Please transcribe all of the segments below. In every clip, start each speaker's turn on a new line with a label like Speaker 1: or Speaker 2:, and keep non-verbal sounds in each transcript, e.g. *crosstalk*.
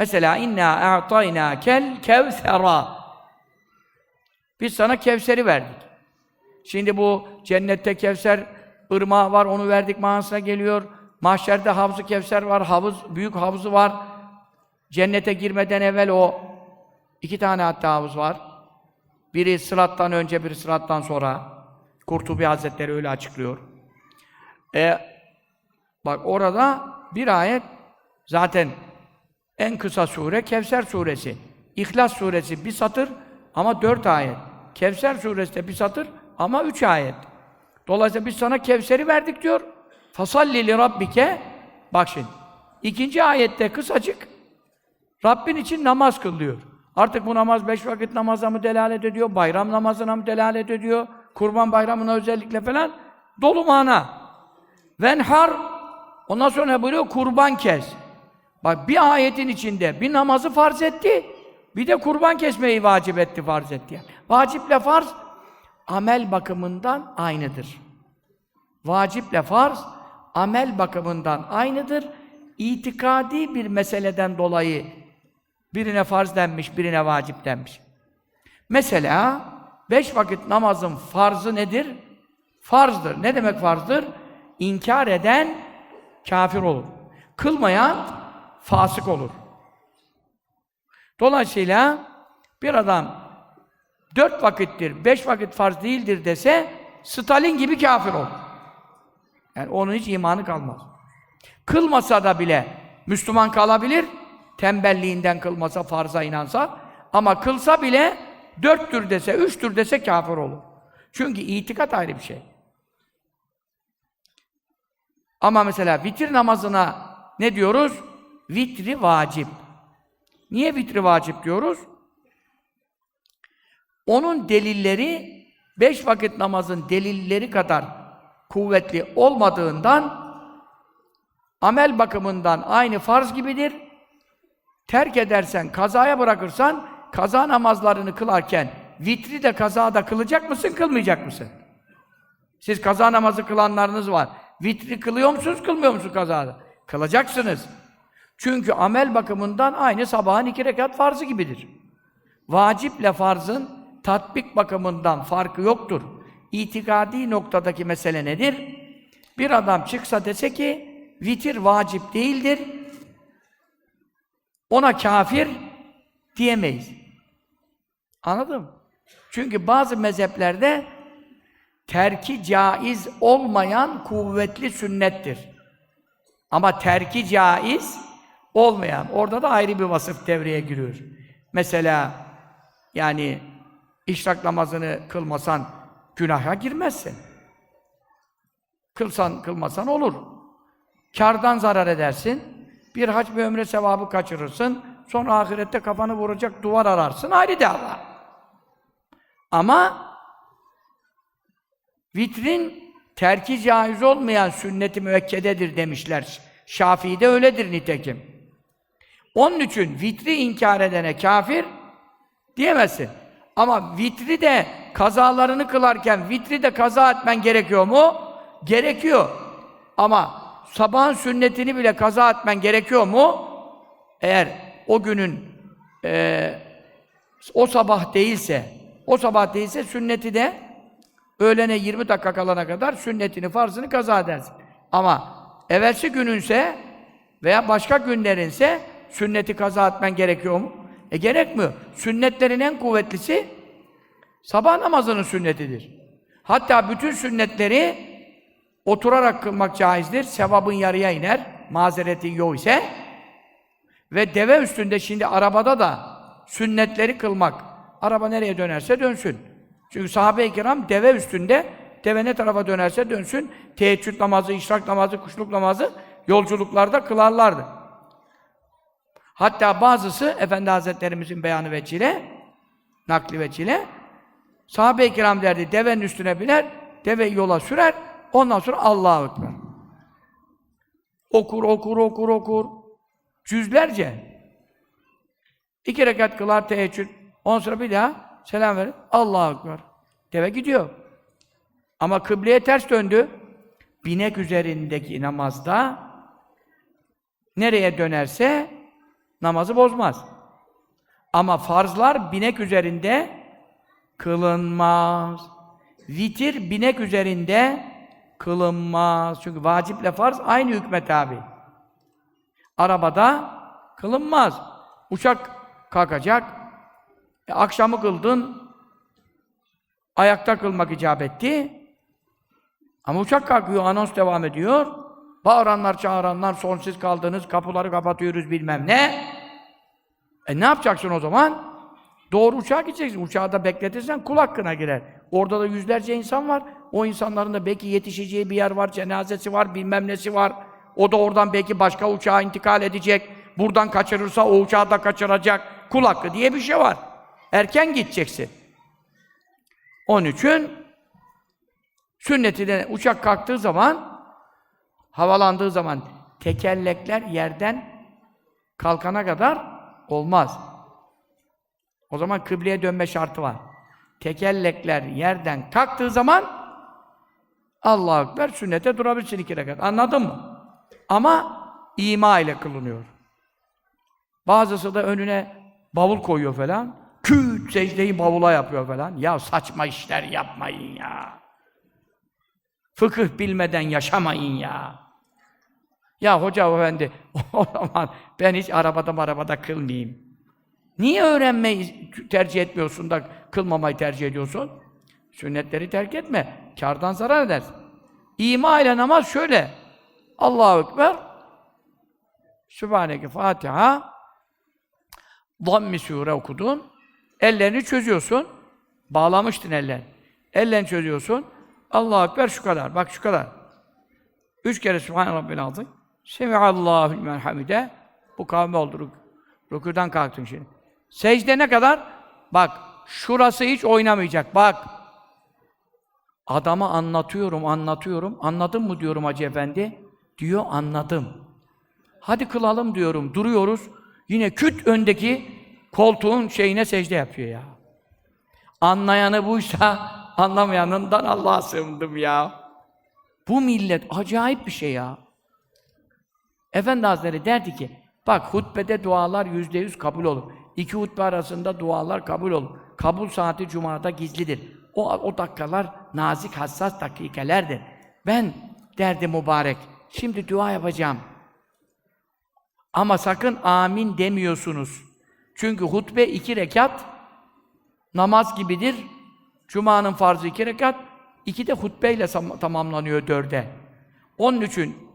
Speaker 1: Mesela inna a'tayna kel kevsera. Biz sana Kevser'i verdik. Şimdi bu cennette Kevser ırmağı var, onu verdik manasına geliyor. Mahşerde havzu Kevser var, havuz, büyük havuzu var. Cennete girmeden evvel o iki tane hatta havuz var. Biri sırattan önce, biri sırattan sonra. Kurtubi Hazretleri öyle açıklıyor. E, bak orada bir ayet zaten en kısa sure Kevser suresi. İhlas suresi bir satır ama dört ayet. Kevser suresi de bir satır ama üç ayet. Dolayısıyla biz sana Kevser'i verdik diyor. Fasalli li rabbike bak şimdi. İkinci ayette kısacık Rabbin için namaz kıl diyor. Artık bu namaz beş vakit namaza mı delalet ediyor, bayram namazına mı delalet ediyor, kurban bayramına özellikle falan dolu mana. Venhar ondan sonra ne buyuruyor? Kurban kes. Bak bir ayetin içinde bir namazı farz etti, bir de kurban kesmeyi vacip etti, farz etti. Vaciple farz amel bakımından aynıdır. Vaciple farz amel bakımından aynıdır. İtikadi bir meseleden dolayı birine farz denmiş, birine vacip denmiş. Mesela beş vakit namazın farzı nedir? Farzdır. Ne demek farzdır? İnkar eden kafir olur. Kılmayan fasık olur. Dolayısıyla bir adam dört vakittir, beş vakit farz değildir dese Stalin gibi kafir olur. Yani onun hiç imanı kalmaz. Kılmasa da bile Müslüman kalabilir, tembelliğinden kılmasa, farza inansa ama kılsa bile dörttür dese, üçtür dese kafir olur. Çünkü itikat ayrı bir şey. Ama mesela vitir namazına ne diyoruz? Vitri vacip. Niye vitri vacip diyoruz? Onun delilleri beş vakit namazın delilleri kadar kuvvetli olmadığından amel bakımından aynı farz gibidir. Terk edersen, kazaya bırakırsan, kaza namazlarını kılarken vitri de kazada kılacak mısın, kılmayacak mısın? Siz kaza namazı kılanlarınız var. Vitri kılıyor musunuz, kılmıyor musunuz kazada? Kılacaksınız. Çünkü amel bakımından aynı sabahın iki rekat farzı gibidir. Vaciple farzın tatbik bakımından farkı yoktur. İtikadi noktadaki mesele nedir? Bir adam çıksa dese ki vitir vacip değildir. Ona kafir diyemeyiz. Anladın? Çünkü bazı mezheplerde terki caiz olmayan kuvvetli sünnettir. Ama terki caiz olmayan, orada da ayrı bir vasıf devreye giriyor. Mesela yani işrak namazını kılmasan günaha girmezsin. Kılsan, kılmasan olur. Kardan zarar edersin. Bir hac bir ömre sevabı kaçırırsın. Sonra ahirette kafanı vuracak duvar ararsın. Ayrı dava. Ama vitrin terki caiz olmayan sünneti müekkededir demişler. Şafii'de öyledir nitekim. Onun için vitri inkar edene kafir diyemezsin. Ama vitri de kazalarını kılarken vitri de kaza etmen gerekiyor mu? Gerekiyor. Ama sabahın sünnetini bile kaza etmen gerekiyor mu? Eğer o günün e, o sabah değilse, o sabah değilse sünneti de öğlene 20 dakika kalana kadar sünnetini, farzını kaza edersin. Ama evvelsi gününse veya başka günlerinse sünneti kaza etmen gerekiyor mu? E gerekmiyor. Sünnetlerin en kuvvetlisi sabah namazının sünnetidir. Hatta bütün sünnetleri oturarak kılmak caizdir. Sevabın yarıya iner. Mazeretin yok ise. Ve deve üstünde şimdi arabada da sünnetleri kılmak. Araba nereye dönerse dönsün. Çünkü sahabe-i kiram deve üstünde deve ne tarafa dönerse dönsün. Teheccüd namazı, işrak namazı, kuşluk namazı yolculuklarda kılarlardı. Hatta bazısı Efendi Hazretlerimizin beyanı veçile, nakli veçile, sahabe-i kiram derdi, devenin üstüne biner, deve yola sürer, ondan sonra Allahu Ekber. Okur, okur, okur, okur. Cüzlerce. İki rekat kılar teheccüd. Ondan sonra bir daha selam verir. Allahu Ekber. Deve gidiyor. Ama kıbleye ters döndü. Binek üzerindeki namazda nereye dönerse namazı bozmaz. Ama farzlar binek üzerinde kılınmaz. Vitir binek üzerinde kılınmaz. Çünkü vaciple farz aynı hükme tabi. Arabada kılınmaz. Uçak kalkacak. E, akşamı kıldın. Ayakta kılmak icap etti. Ama uçak kalkıyor, anons devam ediyor. Bağıranlar, çağıranlar, son siz kaldınız, kapıları kapatıyoruz bilmem ne. E ne yapacaksın o zaman? Doğru uçağa gideceksin. Uçağı da bekletirsen kul hakkına girer. Orada da yüzlerce insan var. O insanların da belki yetişeceği bir yer var, cenazesi var, bilmem nesi var. O da oradan belki başka uçağa intikal edecek. Buradan kaçırırsa o uçağı da kaçıracak. Kul hakkı diye bir şey var. Erken gideceksin. Onun için sünneti de uçak kalktığı zaman havalandığı zaman tekerlekler yerden kalkana kadar olmaz. O zaman kıbleye dönme şartı var. Tekerlekler yerden kalktığı zaman Allahu Ekber sünnete durabilirsin iki rekat. Anladın mı? Ama ima ile kılınıyor. Bazısı da önüne bavul koyuyor falan. Küt secdeyi bavula yapıyor falan. Ya saçma işler yapmayın ya. Fıkıh bilmeden yaşamayın ya. Ya hoca efendi, *laughs* o zaman ben hiç arabada arabada kılmayayım. Niye öğrenmeyi tercih etmiyorsun da kılmamayı tercih ediyorsun? Sünnetleri terk etme. Kardan zarar edersin. İma ile namaz şöyle. Allahu Ekber. Sübhaneke Fatiha. Zammi sure okudun. Ellerini çözüyorsun. Bağlamıştın ellerini. Ellerini çözüyorsun. Allahu Ekber şu kadar. Bak şu kadar. Üç kere Sübhane Rabbil Azim. Semihallahu limen hamide. Bu kavme oldu. Rükûdan kalktın şimdi. Secde ne kadar? Bak, şurası hiç oynamayacak. Bak. Adama anlatıyorum, anlatıyorum. Anladın mı diyorum Hacı Efendi? Diyor, anladım. Hadi kılalım diyorum. Duruyoruz. Yine küt öndeki koltuğun şeyine secde yapıyor ya. Anlayanı buysa anlamayanından Allah'a sığındım ya. Bu millet acayip bir şey ya. Efendi Hazretleri derdi ki, bak hutbede dualar yüzde yüz kabul olur. İki hutbe arasında dualar kabul olur. Kabul saati Cuma'da gizlidir. O, o dakikalar nazik, hassas dakikalerdir. Ben derdi mübarek, şimdi dua yapacağım. Ama sakın amin demiyorsunuz. Çünkü hutbe iki rekat, namaz gibidir. Cuma'nın farzı iki rekat, iki de hutbeyle tamamlanıyor dörde. Onun için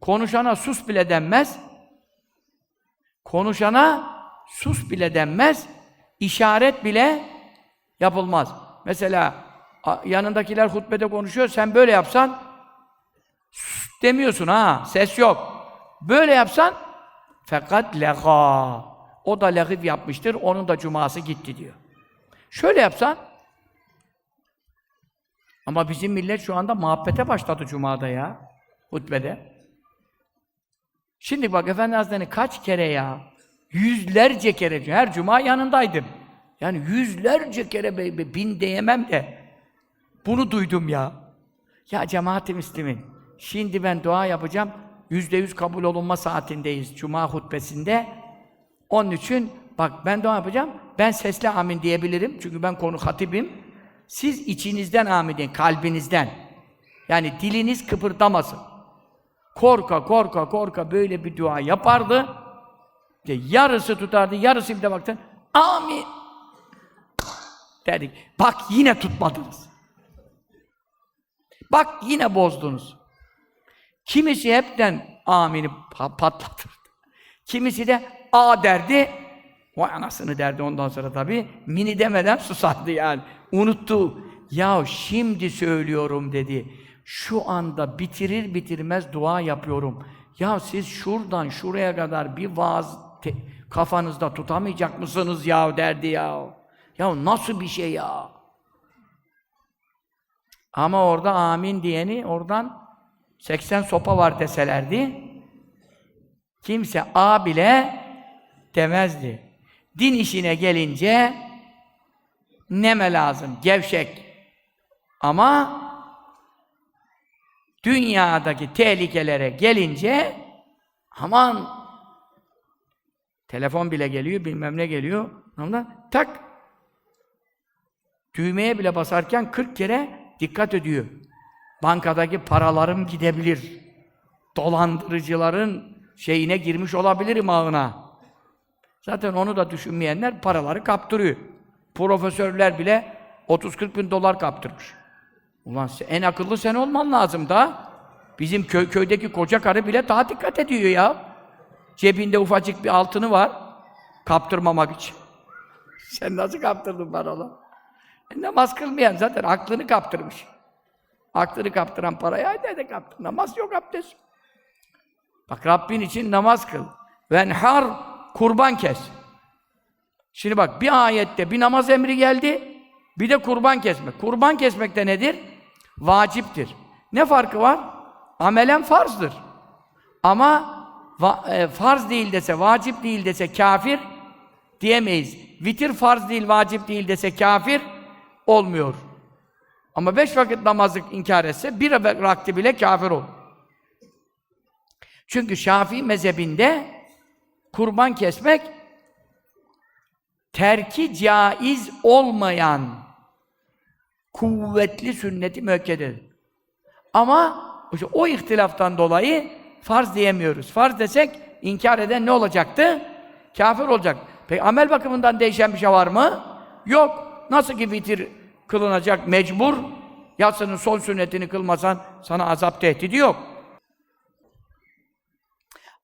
Speaker 1: konuşana sus bile denmez. Konuşana sus bile denmez. işaret bile yapılmaz. Mesela yanındakiler hutbede konuşuyor, sen böyle yapsan sus demiyorsun ha, ses yok. Böyle yapsan fakat lega. O da lagif yapmıştır, onun da cuması gitti diyor. Şöyle yapsan ama bizim millet şu anda muhabbete başladı cumada ya, hutbede. Şimdi bak Efendi Hazretleri kaç kere ya, yüzlerce kere, her cuma yanındaydım. Yani yüzlerce kere, bin diyemem de, bunu duydum ya. Ya cemaat-i şimdi ben dua yapacağım, yüzde yüz kabul olunma saatindeyiz, cuma hutbesinde. Onun için, bak ben dua yapacağım, ben sesli amin diyebilirim, çünkü ben konu hatibim. Siz içinizden amin deyin, kalbinizden. Yani diliniz kıpırdamasın. Korka, korka, korka böyle bir dua yapardı. İşte yarısı tutardı, yarısı bir de baktın, amin derdik. Bak yine tutmadınız. Bak yine bozdunuz. Kimisi hepten amini patlatırdı. Kimisi de a derdi, vay anasını derdi ondan sonra tabii. Mini demeden *laughs* susardı yani. Unuttu. Ya şimdi söylüyorum dedi. Şu anda bitirir bitirmez dua yapıyorum. Ya siz şuradan şuraya kadar bir vaaz kafanızda tutamayacak mısınız ya derdi ya. Ya nasıl bir şey ya? Ama orada amin diyeni oradan 80 sopa var deselerdi kimse a bile demezdi. Din işine gelince neme lazım? Gevşek. Ama dünyadaki tehlikelere gelince aman Telefon bile geliyor, bilmem ne geliyor. Ondan tak. Düğmeye bile basarken 40 kere dikkat ediyor. Bankadaki paralarım gidebilir. Dolandırıcıların şeyine girmiş olabilirim ağına. Zaten onu da düşünmeyenler paraları kaptırıyor. Profesörler bile 30-40 bin dolar kaptırmış. Ulan sen- en akıllı sen olman lazım da. Bizim köy, köydeki koca karı bile daha dikkat ediyor ya. Cebinde ufacık bir altını var. Kaptırmamak için. *laughs* Sen nasıl kaptırdın paraları? E, namaz kılmayan zaten aklını kaptırmış. Aklını kaptıran parayı hadi de kaptır. Namaz yok abdest. Bak Rabbin için namaz kıl. Venhar kurban kes. Şimdi bak bir ayette bir namaz emri geldi, bir de kurban kesmek. Kurban kesmek de nedir? Vaciptir. Ne farkı var? Amelen farzdır. Ama va- e, farz değil dese, vacip değil dese kafir diyemeyiz. Vitir farz değil, vacip değil dese kafir olmuyor. Ama beş vakit namazı inkar etse bir vakti bile kafir olur. Çünkü Şafii mezhebinde kurban kesmek terki caiz olmayan kuvvetli sünneti müekkededir. Ama işte o ihtilaftan dolayı farz diyemiyoruz. Farz desek inkar eden ne olacaktı? Kafir olacak. Peki amel bakımından değişen bir şey var mı? Yok. Nasıl ki vitir kılınacak mecbur, yatsının son sünnetini kılmasan sana azap tehdidi yok.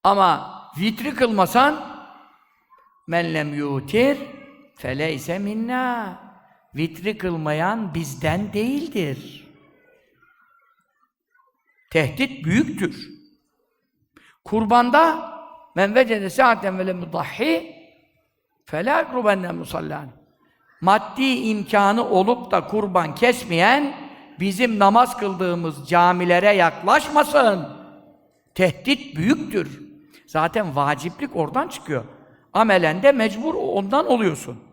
Speaker 1: Ama vitri kılmasan men lem yutir feleyse minna. Vitri kılmayan bizden değildir. Tehdit büyüktür. Kurbanda men vecede saaten ve lem mudahhi felâ grubenne musallan. Maddi imkanı olup da kurban kesmeyen bizim namaz kıldığımız camilere yaklaşmasın. Tehdit büyüktür. Zaten vaciplik oradan çıkıyor. Amelen de mecbur ondan oluyorsun.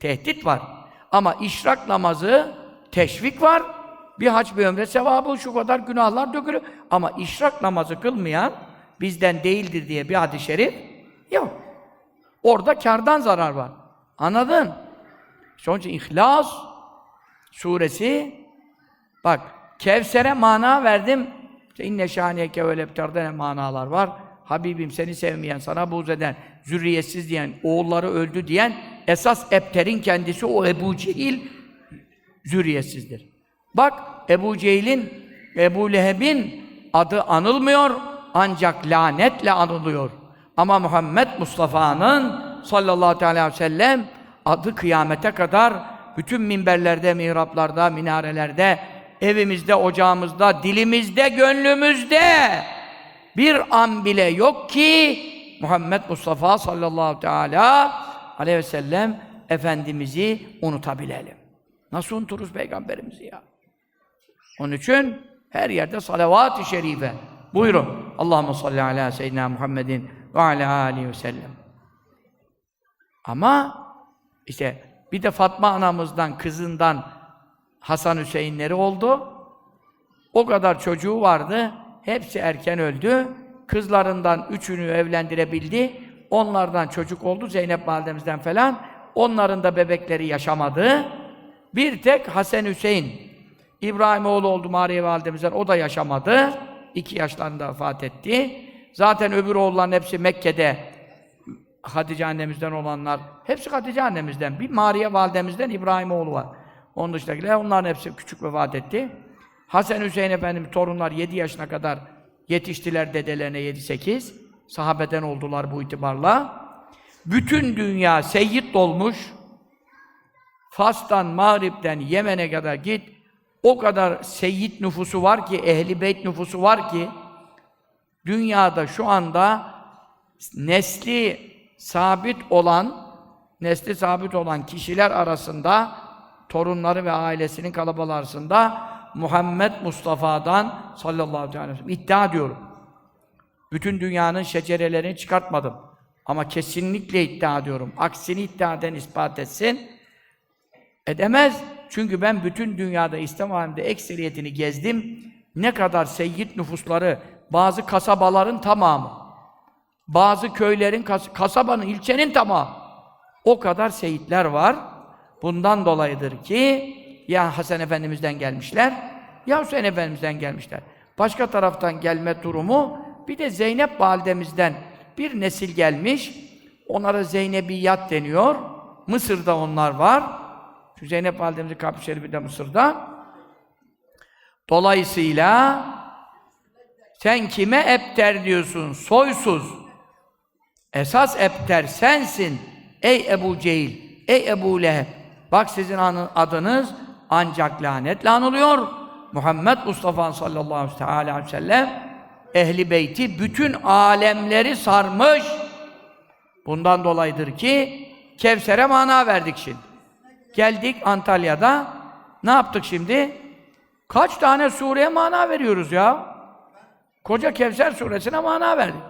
Speaker 1: Tehdit var. Ama işrak namazı teşvik var. Bir hac bir ömre sevabı şu kadar günahlar dökülür. Ama işrak namazı kılmayan bizden değildir diye bir hadis-i şerif yok. Orada kardan zarar var. Anladın? İşte onun İhlas suresi bak Kevser'e mana verdim. İşte inne şaniyeke ve lebtarda ne manalar var. Habibim seni sevmeyen, sana buğz eden, zürriyetsiz diyen, oğulları öldü diyen esas Ebter'in kendisi o Ebu Cehil zürriyetsizdir. Bak Ebu Cehil'in, Ebu Leheb'in adı anılmıyor ancak lanetle anılıyor. Ama Muhammed Mustafa'nın sallallahu aleyhi ve sellem adı kıyamete kadar bütün minberlerde, mihraplarda, minarelerde, evimizde, ocağımızda, dilimizde, gönlümüzde bir an bile yok ki Muhammed Mustafa sallallahu teala aleyhi ve sellem Efendimiz'i unutabilelim. Nasıl unuturuz Peygamberimizi ya? Onun için her yerde salavat-ı şerife. Buyurun. Allahumme salli ala seyyidina Muhammedin ve ala aleyhi ve sellem. Ama işte bir de Fatma anamızdan, kızından Hasan Hüseyinleri oldu. O kadar çocuğu vardı. Hepsi erken öldü. Kızlarından üçünü evlendirebildi. Onlardan çocuk oldu. Zeynep validemizden falan. Onların da bebekleri yaşamadı. Bir tek Hasan Hüseyin İbrahimoğlu oldu Mariye validemizden. O da yaşamadı. İki yaşlarında vefat etti. Zaten öbür oğulların hepsi Mekke'de Hatice annemizden olanlar, hepsi Hatice annemizden. Bir Mariye validemizden İbrahimoğlu var. Onun dışındakiler, onların hepsi küçük vefat etti. Hasan Hüseyin Efendimiz torunlar 7 yaşına kadar yetiştiler dedelerine 7-8. Sahabeden oldular bu itibarla. Bütün dünya seyyid dolmuş. Fas'tan, Mağrib'den, Yemen'e kadar git. O kadar seyyid nüfusu var ki, ehli beyt nüfusu var ki, dünyada şu anda nesli sabit olan, nesli sabit olan kişiler arasında, torunları ve ailesinin kalabalığı arasında Muhammed Mustafa'dan sallallahu aleyhi ve sellem iddia ediyorum. Bütün dünyanın şecerelerini çıkartmadım. Ama kesinlikle iddia ediyorum. Aksini iddia eden ispat etsin. Edemez. Çünkü ben bütün dünyada İslam aleminde ekseriyetini gezdim. Ne kadar seyyid nüfusları, bazı kasabaların tamamı. bazı köylerin, kas- kasabanın, ilçenin tamamı. O kadar seyitler var. Bundan dolayıdır ki ya Hasan Efendimiz'den gelmişler ya Hüseyin Efendimiz'den gelmişler. Başka taraftan gelme durumu bir de Zeynep validemizden bir nesil gelmiş. Onlara Zeynebiyat deniyor. Mısır'da onlar var. Şu Zeynep validemizin kabri şerifi de Mısır'da. Dolayısıyla sen kime epter diyorsun? Soysuz. Esas epter sensin. Ey Ebu Cehil, ey Ebu Leheb. Bak sizin adınız ancak lanetle anılıyor. Muhammed Mustafa sallallahu aleyhi ve sellem ehli beyti bütün alemleri sarmış. Bundan dolayıdır ki Kevser'e mana verdik şimdi. Geldik Antalya'da. Ne yaptık şimdi? Kaç tane sureye mana veriyoruz ya? Koca Kevser suresine mana verdik.